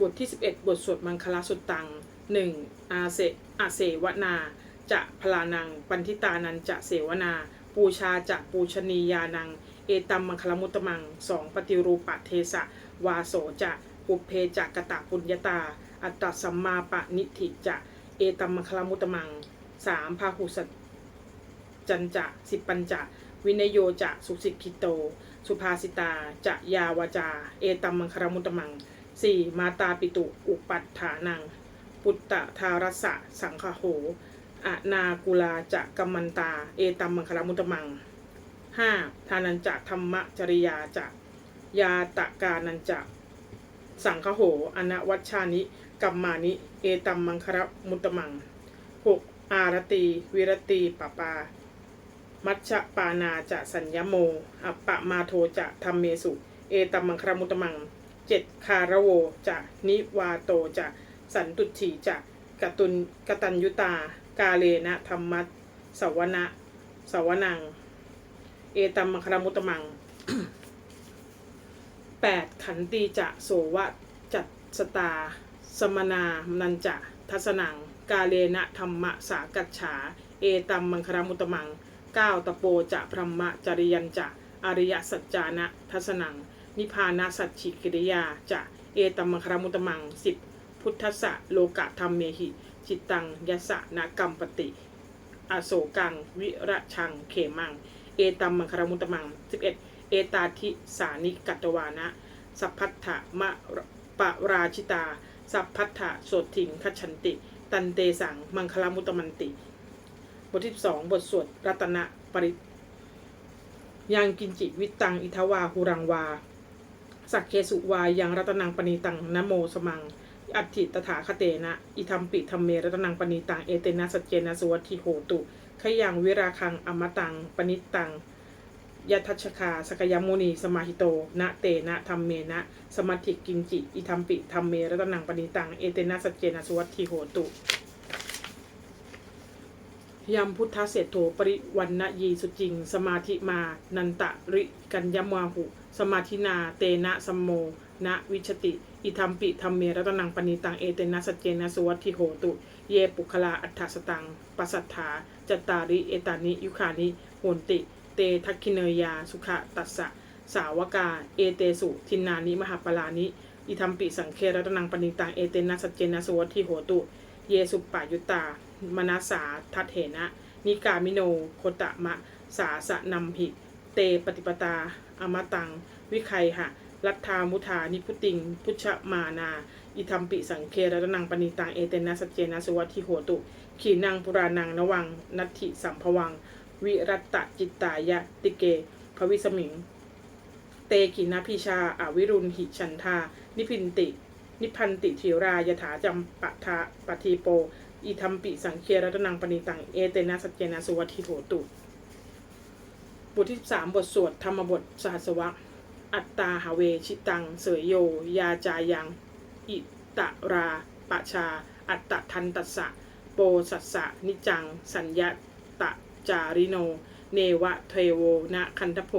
บทที่ 11 บทสวดมังคลาสุตตัง 1. อาเสอาเสวนา จะพลานัง ปันทิตานันจะเสวนา ปูชาจะปูชนียานัง เอตัมมังคลมุตตมัง 2. ปฏิรูปะเทสะ วาโสจะปุเพจะกะตะปุญญาตา อัตตสัมมาปะนิธิจะ เอตัมมังคลมุตตมัง 3. พาหุสจันจะสิปัญจะ วินโยจะสุสิกิโต สุภาสิตาจะยาวาจา เอตัมมังคลมุตตมัง 4. มาตาปิตุอุปัฏฐานัง ปุตตะทารสะสังคโหอะนากุลาจะกัมมันตา เอตัมมังคลมุตมัง 5. ทานันจะธรรมจริยาจะยาตะกานันจะสังคโหอนวัชชานิกัมมานิ เอตัมมังคลมุตมัง 6. อารตีวิรตีปปา มัชฌปานาจะสัญญโมอัปปะมาโทจะธรรมเมสุ เอตัมมังครมุตมัง เจ็ดคาระโวจะนิวาโตจะสันตุถีจะกตุนกตัญยุตา กาเลนะธรรมัสสวนะสวนัง เอตัมมังครมุตมังแปดขันตีจะโสวะจัตสตา สมนานันจะทัสนัง กาเลนะธรรมะสากัจฉา เอตัมมังครมุตมังเก้าตะโปจะพรหมจริยันจะอริยสัจจานะทัสนัง นิพานาสัจฉิกิริยาจะเอตัมมังครมุตมังสิบพุทธะโลกะธรรมเมหิจิตตังยสะนะกัมปติ อโศกัง วิระชังเขมัง เอตัมมังครมุตมังสิบเอ็ดเอตาทิสานิกัตวานะ สัพพัทธะมะปะราชิตา สัพพัทธะโสถิงคัจฉันติ ตันเตสังมังคลมุตมันติ บทที่สองบทสวดรัตนปริยังกินจิวิตตังอิทวาหุรังวา สักเคสุวายังรัตนังปณีตังนะโมสมัง อัติตถาคเตนะ อิทัมปิธรรมเมรัตนังปณีตังเอเตนะสัจเจนะสุวัติโหตุขยังวิราคังอมตัง ปณิตังยัทัชคาสกยมุนีสมาหิโตนะเตนะธรรมเมนะ สมัติกินจิ อิทัมปิธรรมเมรัตนังปณีตังเอเตนะสัจเจนะสุวัติโหตุ ยมพุทธเศรโธปริวันนะยีสุจิง สมาธิมา นันตะริกัญญมวาหุ สมาธินา เตนะสัมโมนะวิชติ อิทัมปิธรรมเมรัตนังปณิตัง เอเตนะสเจนะสุวัติโหตุ เยปุคลาอัฏฐสตังปัสสัทธาจตาริ เอตานิ ยุคานิโหนติ เตทักขิเนยา สุขะตัสสะ สาวกา เอเตสุ ทินนานิ มหาปลานิ อิทัมปิสังเครัตนังปณิตัง เอเตนะสเจนะสุวัติโหตุ เยสุปปายุตตา มนาสาทัตเถนะ นิกามิโนโคตะมะ สาสะนัมหิเตปฏิปตา อมตัง วิไคหะ รัฐามุธานิพุติง พุชมานา อิทัมปิสังเครัตนังปณิตัง เอเตนะสัจเจนะสุวัติโหตุ ขีนังปุรานังนวัง นัตถิสัมภวัง วิรัตตจิตตายะติเก ภวิสมิง เตกินาพิชาอาวิรุณหิชันธานิพินติ นิพันติธิรายถาจำปะทะปะทีโป อิทัมปิสังเครัตนังปณิตัง เอเตนะสัจเจนะสุวัติโหตุ บทที่สามบทสวดธรรมบทสหัสวะ อัตตาหาเวชิตัง เสยโย ยาจายัง อิตะราปะชา อัตตะทันตัสสะ โปสัสสะ นิจัง สัญญาตะจาริโน เนวะเทโวนะคันทโพ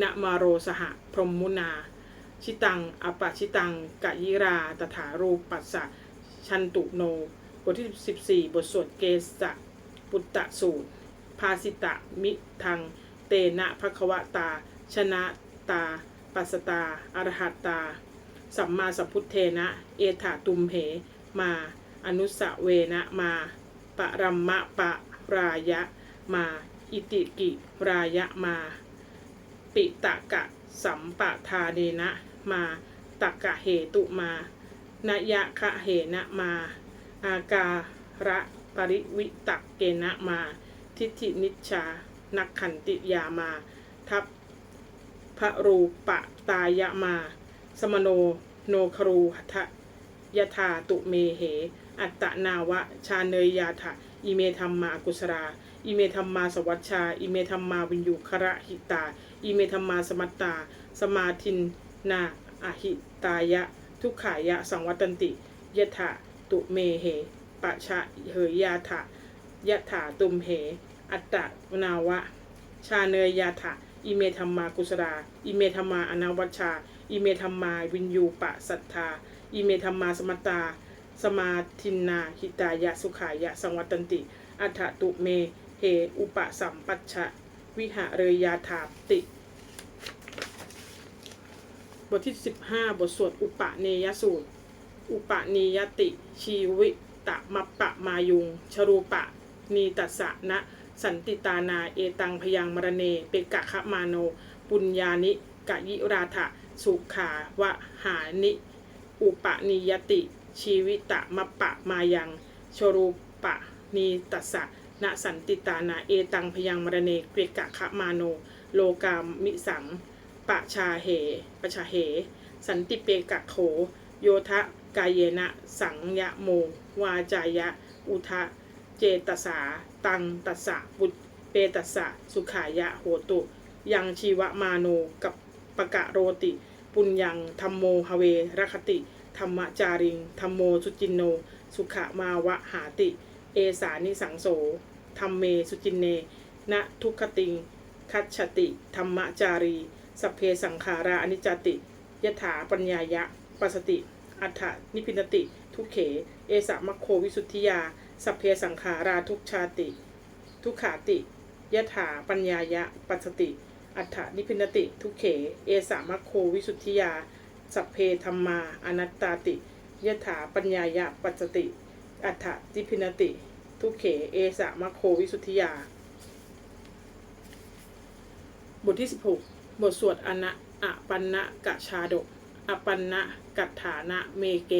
นะมาโรสหะ พรหมมุนา ชิตังอปะชิตังกะยิรา ตถารูปัสสะชันตุโน บทที่ 14 บทสวดเกสะปุตตะสูตร ภาสิตะมิทัง เตนะภควตา ชนะตา ปัสตาอรหัตตา สัมมาสัมพุทเทนะ เอถาตุมเห มา อนุสเวนะมา ปรัมมะปะรายะมา อิติกิรายะมา ปิตะกะสัมปะทาเดนะมาตะกะเหตุมา นยะคะเหนะมา อาการะปริวิตักเกนะมา ทิฏฐินิชา นักขันติยามา ทัพพระรูปะตายะมา สมโนโนครูหัทะยะธาตุเมเห อัตตนาวะ ชาเนยยาถะอิเมธรรมากุสราอิเมธรรมาสวัชชา อิเมธรรมาวินยูคระหิตา อิเมธรรมาสมัตตา สมาทินนาอหิตายะ ทุกขายะ สังวัตันติยะถะ ตุเมเหปะชะเหยยาถะยะถาตุมเห อัตตนาวะ ชาเนยยาถะอิเมธรรมากุสราอิเมธรรมาอนาวัชชา อิเมธรรมาวินยูปะสัทธา อิเมธรรมาสมตตาสมาทินนาหิตายะสุขายะสังวัตันติ อัฏฐตุเมเหอุปสัมปัชชะวิหะเรยาถาติ บทที่ 15 บทสวดอุปเนยสูตร อุปนิยติ ชีวิตะมัปปะมายุง ชรูปะ นีตัสสะนะ สันติตานาเอตังพยังมรเน เปกะคะมาโน ปุญญานิกะยิราถะสุขาวะหานิ อุปนิยติ ชีวิตะมัปปะมายัง ชรูปะ นีตัสสะนะสันติตานาเอตังพยังมรเนเปกะคะมาโน โลกามิสังปะชาเหปะชาเห สันติเปกะโข โยทะ กายเยนะสังยะโม วาจายะ อุทะ เจตสา ตังตัสสะปุตเปตัสสะ สุขายะโหตุ ยังชีวมาโนกับปะกะโรติ ปุญญังธรรมโมหเวรคติ ธรรมจาริงธรรมโมสุจินโน สุขมาวะหาติ เอสานิสังโสธรรมเมสุจินเนนะทุกขติง คัจฉติ ธรรมจารีสัพเพสังขาราอนิจจติ ยถาปัญญายะ ปัสติ อัฏฐนิพินติ ทุเข เอสะมัคโควิสุทธิยา สัพเพสังขาราทุกชาติ ทุกขาติยถาปัญญายะปัสติ อัฏฐนิพินติ ทุเข เอสะมัคโควิสุทธิยา สัพเพธรรมาอนัตตาติยถาปัญญายะปัสติ อัฏฐนิพินติ ทุเข เอสะมัคโควิสุทธิยา บทที่ 16 บทสวดอนะอปันนะกะชาดก อปันนะกัตถานะเมเก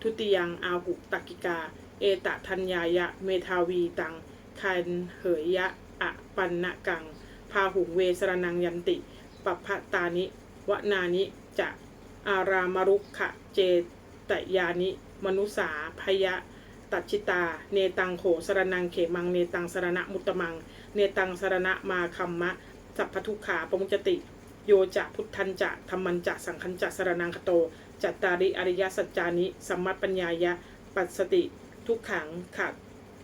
ทุติยังอาหุตักกิกา เอตะทัญญายะเมทาวีตัง คันเหยยะอปันนะกัง พาหุงเวสรนังยันติปัพพตานิวนานิจะอารามรุขะเจตยานิ มนุสาพยะตัชชิตา เนตังโขสรนังเขมัง เนตังสรณะมุตตมัง เนตังสรณะมาคัมมะ สัพพทุขาปมุจติ โยจะพุทธันจะธรรมันจะสังคันจะสรนังคโต จัตตาริอริยสัจจานิสัมมัตปัญญายะ ปัสสติ ทุกขังขะ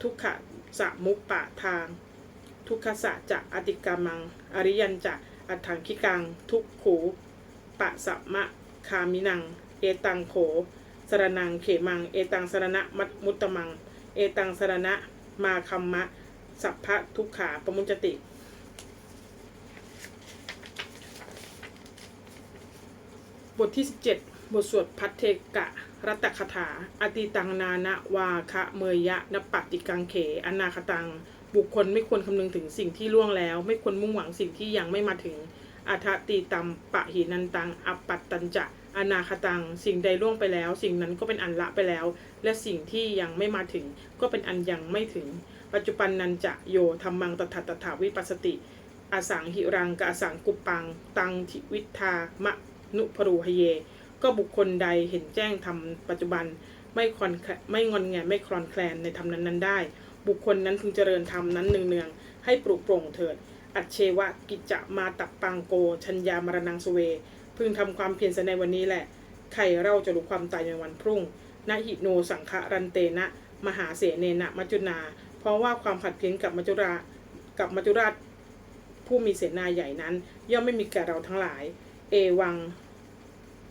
ทุกขะสะมุปปะทาง ทุกขสะจะอติกามัง อริยันจะอัฏฐังคิกัง ทุกขูปะสะมมะคามินัง เอตังโขสรนังเขมัง เอตังสรณะมัตมุตตมัง เอตังสรณะมาคัมมะ สัพพะทุกขาปมุจติ บทที่ 17 บทสวดพัทเทกะ รัตตคถา อติตังนานะวาคะเมยยะนปติกังเข อนาคตัง บุคคลไม่ควรคำนึงถึงสิ่งที่ล่วงแล้ว ไม่ควรมุ่งหวังสิ่งที่ยังไม่มาถึงอัฏติตัมปะหินันตังอัปปัตตัญจะ อนาคตัง สิ่งใดล่วงไปแล้ว สิ่งนั้นก็เป็นอันละไปแล้ว และสิ่งที่ยังไม่มาถึง ก็เป็นอันยังไม่ถึง ปัจจุบันนันจะโยธรรมังตถาตถาวิปัสสติ อสังหิรังกบอสังกุปปัง ตังทิวิทามะ นุพรูหเย ก็บุคคลใดเห็นแจ้งทำปัจจุบันไม่คลอนแคลไม่งอนแงไม่คลอนแคลนในธรรมนั้นนั้นได้ บุคคลนั้นพึงเจริญธรรมนั้นเนืองๆให้ปลุกโปร่งเถิด อัจเชวะกิจจะมาตับปังโก ชัญญามรณังสเว พึงทำความเพียรในวันนี้แหละใครเราจะรู้ความตายในวันพรุ่งนะหิโนสังฆรันเตนะ มหาเสเนนะมัจจุนา เพราะว่าความขัดเพี้ยนกับมัจจุรากับมัจจุราชผู้มีเสนาใหญ่นั้น ย่อมไม่มีแก่เราทั้งหลาย เอวัง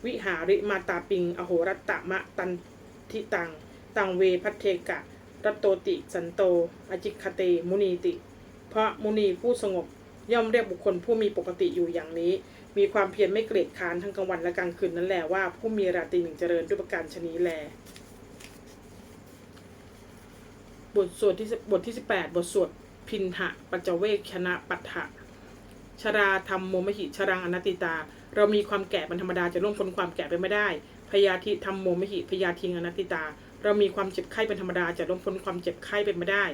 วิหาริมาตาปิง อโหรัตตมะตันทิตัง ตังเวพัทเทกะรัตโตติสันโต อจิคเต มุนีติเพราะมุนีผู้สงบย่อมเรียกบุคคลผู้มีปกติอยู่อย่างนี้ มีความเพียรไม่เกลียดค้านทั้งกลางวันและกลางคืนนั่นแหละว่าผู้มีราตรีหนึ่งเจริญด้วยประการชนี้แล บทสวดที่บทที่ 18 บทสวดพินหะปัจเจเวกชนะปัฏฐะชราธรรมโมมหิชรังอนัตติตา เรามีความแก่เป็นธรรมดาจะล่วงพ้นความแก่ไปไม่ได้พยาธิธรรมโมมหิพยาทิงอนัตติตา เรามีความเจ็บไข้เป็นธรรมดาจะล่วงพ้นความเจ็บไข้เป็นไม่ได้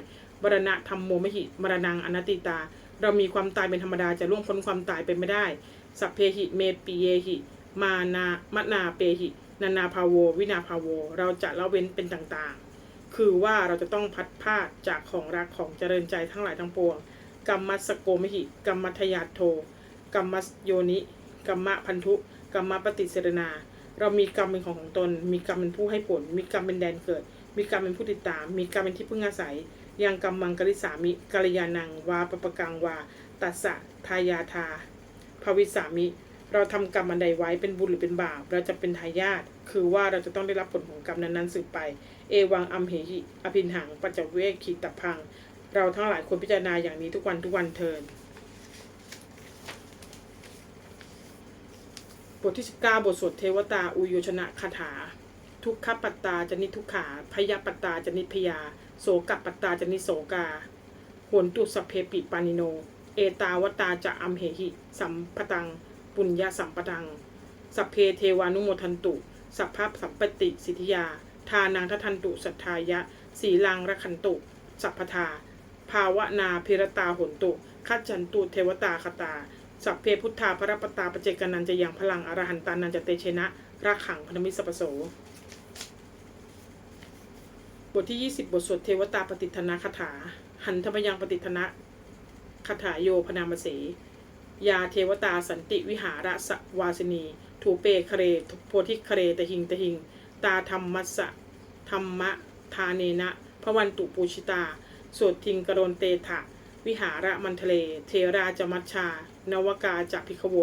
มรณะธรรมโมมหิมรณังอนัตติตา เรามีความตายเป็นธรรมดาจะล่วงพ้นความตายเป็นไม่ได้สัพเพหิเมปีเยหิ มานามนาเปหิ นานาภาโว วินาภาโว เราจะละเว้นเป็นต่างๆ คือว่าเราจะต้องพัดพาดจากของรักของเจริญใจทั้งหลายทั้งปวง กรรมัสสโกมหิ กรรมัทยาโท กรรมัสโยนิ กรรมะพันธุกรรมะปฏิเสรนา เรามีกรรมเป็นของของตน มีกรรมเป็นผู้ให้ผล มีกรรมเป็นแดนเกิด มีกรรมเป็นผู้ติดตาม มีกรรมเป็นที่พึ่งอาศัย ยังกรรมังกริสามิกัลยาณังวาปปะกังวา ตัสสะทายาทาภวิสามิ เราทำกรรมอันใดไว้เป็นบุญหรือเป็นบาป เราจะเป็นทายาท คือว่าเราจะต้องได้รับผลของกรรมนั้นๆสืบไป เอวังอัมเหหิ อภินหังปัจจเวกขีตพัง เราทั้งหลายควรพิจารณาอย่างนี้ทุกวันทุกวันเทิน บทที่ 19 บทสวดเทวตาอุโยชนะคาถา ทุกขปัตตาจนิทุกขาพยาปัตตาจนิพยา โสกัปัตตาจนิโสกาโหนตุสเพปิปานิโน เอตาวตาจะอัมเหหิ สัมปตัง ปุญญาสัมปตัง สัพเพเทวานุโมทันตุ สัพพสัมปติสิทธิยา ทานังทัทันตุสัทธายะ สีลังระคันตุ สัพพทา ภาวนาพิรตาหนตุ คัจจันตุเทวตาคตา สัพเพพุทธาพระปตาปเจกนันจะยังพลังอรหันตานันจะเตเชนะรักขังพนมิสสปโส บทที่ 20 บทสวดเทวตาปฏิทนาคาถา หันธรรมยังปฏิทนะคาถาโยพนามเสยาเทวตาสันติวิหารสวาสินี ถูเปคะเรโพธิคเรตหิงตหิง ตาธรรมัสสะธรรมะทาเนนะพระวันตุปูชิตาสวดทิงกรณเตถะ วิหารมันทะเล เทราจมัชชา นวกาจัพิคโว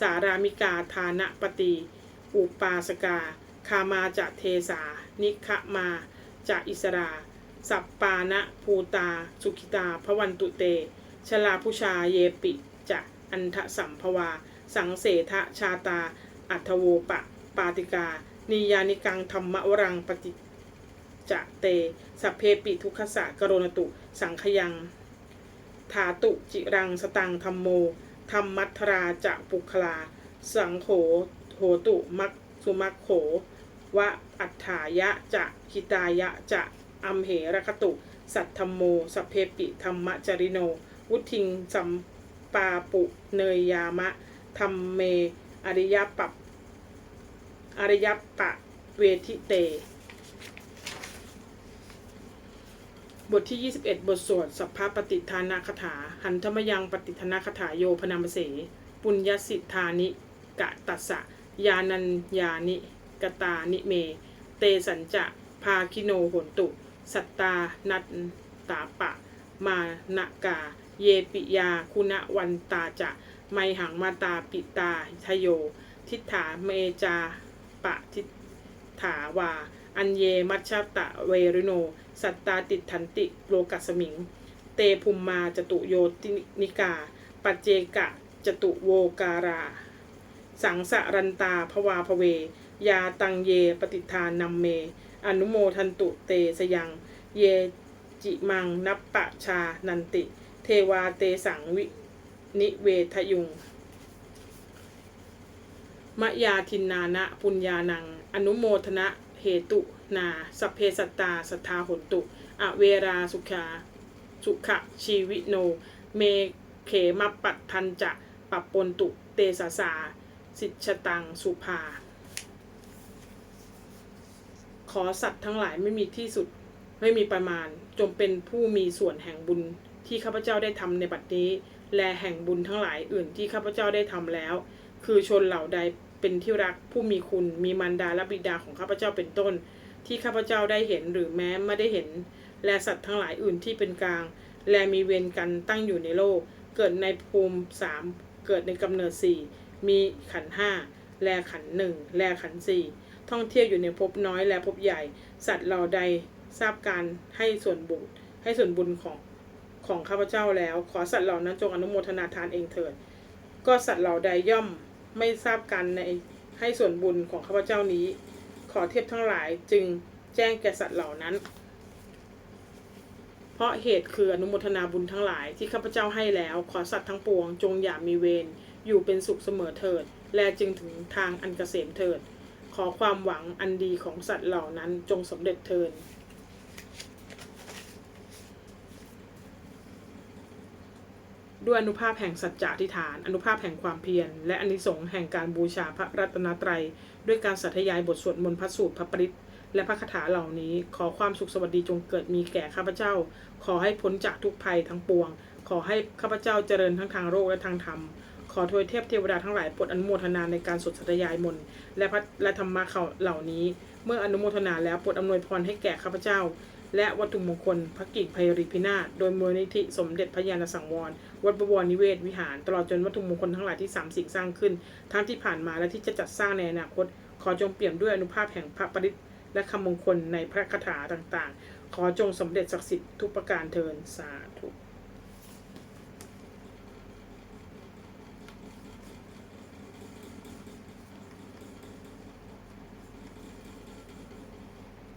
สารามิกาทานะปฏิ อุปาสกา คามาจะเทสา นิคะมาจะอิสรา สัปปานะภูตา สุขิตาพวันตุเต ชลาผู้ชาเยปิจะอันทะสัมภวา สังเสทะชาตา อัทโวปะ ปาติกา นิยานิกังธรรมวรังปฏิจะเต สัพเพปิทุกขสะกรณตุ สังขยังถาตุจิรังสตังธรรมโม ธรรมมัทราจะปุคลา สังโขโหตุมักสุมักโขวะอัฏฐายะจะหิตายะจะอัมเหรคตุ สัทธรรมโมสัพเพปิธรรมจริโน วุทิงสัมปาปุเนยยามะธรรมเม อริยปัปอริยปะเวทิเต บทที่ 21 บทสวดสัพพปฏิทานาคถา หันธรรมยังปฏิทานาคถาโยพนามเส ปุญญสิทธานิกะตัสสะยานัญญานิกตานิเม เตสัญจะภาคิโนโหนตุ สัตตานัตตาปะ มานกา เยปิยาคุณวันตาจะ ไมหังมาตาปิตาทโย ทิฏฐาเมจาปะทิฏฐาวา อัญเยมัชชตะเวริโน สัตตาติทันติโลกัสมิง เตภุมมาจตุโยตินิกา ปัจเจกะจตุโวการา สังสะรันตาภวาภเว ยาตังเยปฏิทานัมเม อนุโมทันตุเตสยัง เยจิมังนัปปะชานันติ เทวาเตสังวินิเวทยุง มะยาทินนานะปุญญานัง อนุโมทนะ เหตุนาสพเพสัตตา สัทธาหนตุ อเวราสุขาสุขะชีวิโน เมเขมปัตทันจะปปปนตุ เตสาสา สิชตัง สุภา ขอสัตว์ทั้งหลายไม่มีที่สุด ไม่มีประมาณ จงเป็นผู้มีส่วนแห่งบุญที่ข้าพเจ้าได้ทำในบัดนี้ และแห่งบุญทั้งหลายอื่นที่ข้าพเจ้าได้ทำแล้ว คือชนเหล่าใด เป็นที่รักผู้มีคุณ มีมารดาและบิดาของข้าพเจ้าเป็นต้น ที่ข้าพเจ้าได้เห็นหรือแม้ไม่ได้เห็น และสัตว์ทั้งหลายอื่นที่เป็นกลาง และมีเวรกันตั้งอยู่ในโลก เกิดในภูมิสามเกิดในกำเนิดสี่มีขันห้าแลขันหนึ่งแลขันสี่ท่องเที่ยวอยู่ในภพน้อยและภพใหญ่ สัตว์เหล่าใดทราบการให้ส่วนบุญให้ส่วนบุญของของข้าพเจ้าแล้ว ขอสัตว์เหล่านั้นจงอนุโมทนาทานเองเถิด ก็สัตว์เหล่าใดย่อม ไม่ทราบกันในให้ส่วนบุญของข้าพเจ้านี้ ขอเทียบทั้งหลายจึงแจ้งแก่สัตว์เหล่านั้น เพราะเหตุคืออนุโมทนาบุญทั้งหลายที่ข้าพเจ้าให้แล้ว ขอสัตว์ทั้งปวง จงอย่ามีเวรอยู่เป็นสุขเสมอเถิด และจึงถึงทางอันเกษมเถิด ขอความหวังอันดีของสัตว์เหล่านั้นจงสำเร็จเถิด ด้วยอนุภาพแห่งสัจจะอธิษฐาน อนุภาพแห่งความเพียร และอนิสงส์แห่งการบูชาพระรัตนตรัย ด้วยการสัทยายบทสวดมนต์พระสูตรพระปริตและพระคาถาเหล่านี้ ขอความสุขสวัสดีจงเกิดมีแก่ข้าพเจ้า ขอให้พ้นจากทุกภัยทั้งปวง ขอให้ข้าพเจ้าเจริญทั้งทางโลกและทางธรรม ขอทวยเทพเทวดาทั้งหลายโปรดอนุโมทนาในการสวดสัตยายมนต์และพระและธรรมะเขาเหล่านี้ เมื่ออนุโมทนาแล้วโปรดอำนวยพรให้แก่ข้าพเจ้า และวัตถุมงคลพระกิ่งไพริพินาศโดยมูลนิธิสมเด็จพระยาณสังวร วัดบวรนิเวศวิหาร ตลอดจนวัตถุมงคลทั้งหลายที่สามสิ่งสร้างขึ้น ทั้งที่ผ่านมาและที่จะจัดสร้างในอนาคต ขอจงเปี่ยมด้วยอนุภาพแห่งพระปริตและคำมงคลในพระคาถาต่างๆ ขอจงสมเด็จศักดิ์สิทธิ์ทุกประการเทินสาธุ